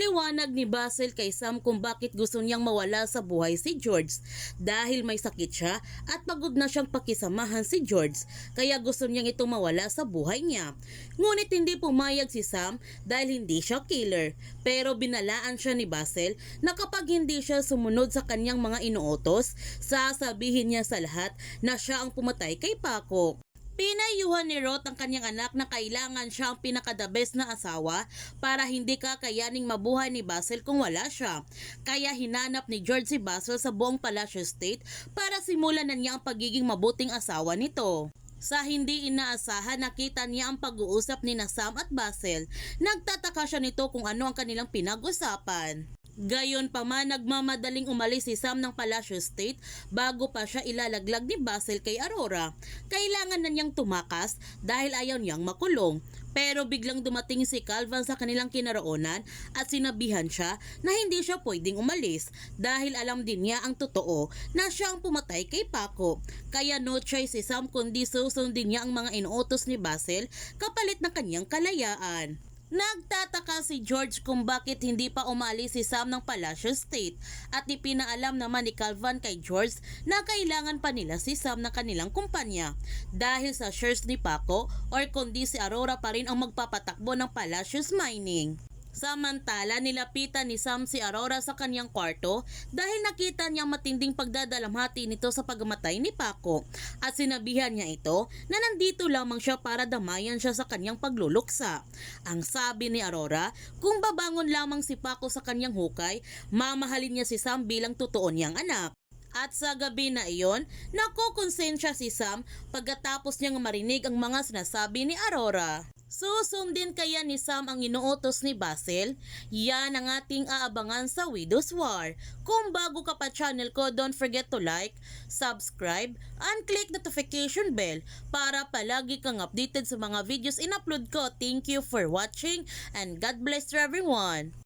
Ipinaliwanag ni Basil kay Sam kung bakit gusto niyang mawala sa buhay si George dahil may sakit siya at pagod na siyang pakisamahan si George kaya gusto niyang itong mawala sa buhay niya. Ngunit hindi pumayag si Sam dahil hindi siya killer pero binalaan siya ni Basil na kapag hindi siya sumunod sa kanyang mga inuutos, sasabihin niya sa lahat na siya ang pumatay kay Paco. Pinayuhan ni Roth ang kanyang anak na kailangan siya ang pinaka-the best na asawa para hindi kakayaning mabuhay ni Basil kung wala siya. Kaya hinanap ni George si Basil sa buong Palacio State para simulan na niya ang pagiging mabuting asawa nito. Sa hindi inaasahan, nakita niya ang pag-uusap ni Sam at Basil. Nagtataka siya nito kung ano ang kanilang pinag-usapan. Gayon pa man, nagmamadaling umalis si Sam ng Palacio State bago pa siya ilalaglag ni Basil kay Aurora. Kailangan na niyang tumakas dahil ayaw niyang makulong. Pero biglang dumating si Calvin sa kanilang kinaroonan at sinabihan siya na hindi siya pwedeng umalis dahil alam din niya ang totoo na siya ang pumatay kay Paco. Kaya no choice si Sam kundi susundin niya ang mga inuutos ni Basil kapalit ng kanyang kalayaan. Nagtataka si George kung bakit hindi pa umalis si Sam ng Palacio State at ipinaalam naman ni Calvin kay George na kailangan pa nila si Sam ng kanilang kumpanya dahil sa shares ni Paco or kundi si Aurora pa rin ang magpapatakbo ng Palacios Mining. Samantala, nilapitan ni Sam si Aurora sa kanyang kwarto dahil nakita niyang matinding pagdadalamhati nito sa pagmatay ni Paco at sinabihan niya ito na nandito lamang siya para damayan siya sa kanyang pagluluksa. Ang sabi ni Aurora, kung babangon lamang si Paco sa kanyang hukay, mamahalin niya si Sam bilang totoo niyang anak. At sa gabi na iyon, nakokonsensya si Sam pagkatapos niyang marinig ang mga sinasabi ni Aurora. Susundin kaya ni Sam ang inuutos ni Basil? Yan ang ating aabangan sa Widow's War. Kung bago ka pa channel ko, don't forget to like, subscribe, and click notification bell para palagi kang updated sa mga videos in-upload ko. Thank you for watching and God bless to everyone!